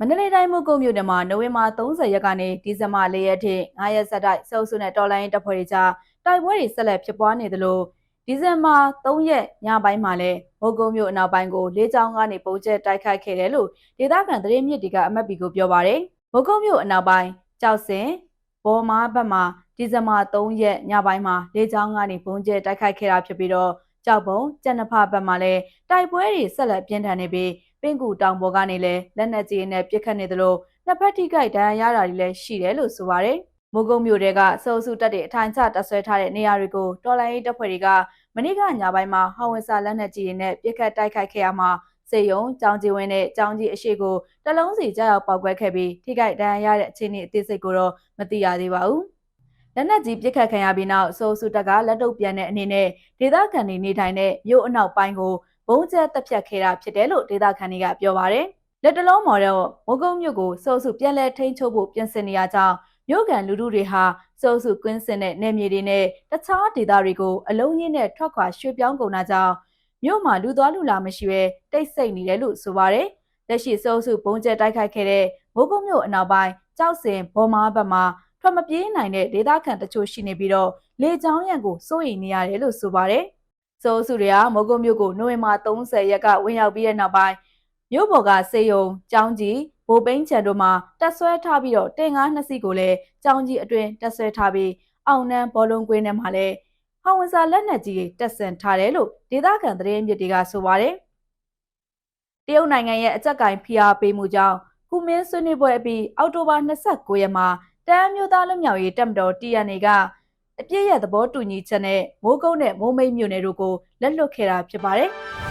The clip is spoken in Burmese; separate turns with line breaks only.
မန္တလေးတိုင်းမုတ်ကုတ်မြို့နယ်မှာနိုဝင်ဘာ30ရက်ကနေဒီဇင်ဘာ4ရက်ထိ9ရက်ဆက်တိုက်စုပ်စုနဲ့တော်လိုင်းတပ်ဖွဲ့တွေကြားတိုက်ပွဲတွေဆက်လက်ဖြစ်ပွားနေသလိုဒီဇင်ဘာ3ရက်ညပိုင်းမှာလည်းမုတ်ကုတ်မြို့အနောက်ပိုင်းကိုလေးချောင်းကနေပုံကျဲတိုက်ခိုက်ခဲ့တယ်လို့ဒေသခံသတင်းမြစ်တွေကအမတ်ပီကိုပြောပါရယ်မုတ်ကုတ်မြို့အနောက်ပိုင်းကြောက်စင်ဘော်မားဘက်မှာဒီဇင်ဘာ3ရက်ညပိုင်းမှာလေးချောင်းကနေပုံကျဲတိုက်ခိုက်ခဲ့တာဖြစ်ပြီးတော့ကြောက်ပုံကျန်နဖဘက်မှာလည်းတိုက်ပွဲတွေဆက်လက်ပြင်းထန်နေပြီး ပင့်ကူတောင်ပေါ်ကနေလည်းလက်နက်ကြီးနဲ့ပစ်ခတ်နေသလိုနှစ်ဖက်ထိခိုက်ဒဏ်ရာရတာတွေလည်းရှိတယ်လို့ဆိုပါတယ်။မိုးကုတ်မြို့တဲကစောစုတက်တဲ့အထိုင်ချတပ်ဆွဲထားတဲ့နေရာတွေကိုတော်လိုင်းရေးတပ်ဖွဲ့တွေကမနေ့ကညပိုင်းမှာဟောင်ဝစ်စာလက်နက်ကြီးတွေနဲ့ပစ်ခတ်တိုက်ခိုက်ခဲ့ရမှာစေယုံကြောင်ကြီးဝင်းနဲ့ကြောင်ကြီးအရှိကိုတလုံးစီကြောက်ပေါက်ကွဲခဲ့ပြီးထိခိုက်ဒဏ်ရာရတဲ့အခြေအနေအသေးစိတ်ကိုတော့မသိရသေးပါဘူး။လက်နက်ကြီးပစ်ခတ်ခံရပြီးနောက်စိုးစုတက်ကလက်တုပ်ပြန်တဲ့အနေနဲ့ဒေသခံတွေနေထိုင်တဲ့မြို့အနောက်ပိုင်းကို ဘုံကျက်တက်ဖြတ်ခဲ့တာဖြစ်တယ်လို့ဒေသခံတွေကပြောပါရယ်လက်တလုံးမော်တော့မိုးကုတ်မြို့ကိုစိုးစုပြန်လဲထိန်းချုပ်ဖို့ပြင်ဆင်နေရကြောင်းမြို့ကန်လူထုတွေဟာစိုးစုကွင်းစင်တဲ့နယ်မြေတွေနဲ့တခြားဒေသတွေကိုအလုံးရင်းနဲ့ထွက်ခွာရွှေ့ပြောင်းကုန်တာကြောင့်မြို့မှာလူသွားလူလာမရှိဘဲတိတ်ဆိတ်နေတယ်လို့ဆိုပါရယ်လက်ရှိစိုးစုဘုံကျက်တိုက်ခိုက်ခဲ့တဲ့မိုးကုတ်မြို့အနောက်ပိုင်းကြောက်စင်ဘော်မားဘက်မှာထွက်မပြေးနိုင်တဲ့ဒေသခံတချို့ရှိနေပြီးတော့လေကြောင်းရံကိုစိုးရိမ်နေရတယ်လို့ဆိုပါရယ် စိုးစုတွေကမိုးကုတ်မြို့ကိုနိုဝင်ဘာ30ရက်ကဝင်ရောက်ပြီးတဲ့နောက်ပိုင်းမြို့ပေါ်ကစေယုံကျောင်းကြီးဘိုးပိန်းချန်တို့မှာတက်ဆွဲထားပြီးတော့တင်ကားနှစ်စီးကိုလည်းကျောင်းကြီးအတွင်တက်ဆွဲထားပြီးအောင်နန်းဘောလုံးကွင်းထဲမှာလည်းဟောင်ဝန်စာလက်နက်ကြီးတွေတက်ဆင်ထားတယ်လို့ဒေသခံသတင်းမြစ်တွေကဆိုပါတယ်တရုတ်နိုင်ငံရဲ့အကြက်ကင်ဖိအားပေးမှုကြောင့်ကုမင်းဆွေးနွေးပွဲအပြီးအောက်တိုဘာ29ရက်မှာတမ်းမျိုးသားလွတ်မြောက်ရေးတပ်မတော် TNA က အပြည့်ရဲ့သဘောတူညီချက်နဲ့မိုးကုတ်နဲ့မိုးမိတ်မြို့နယ်တို့ကိုလက်လွတ်ခဲ့တာဖြစ်ပါတယ်။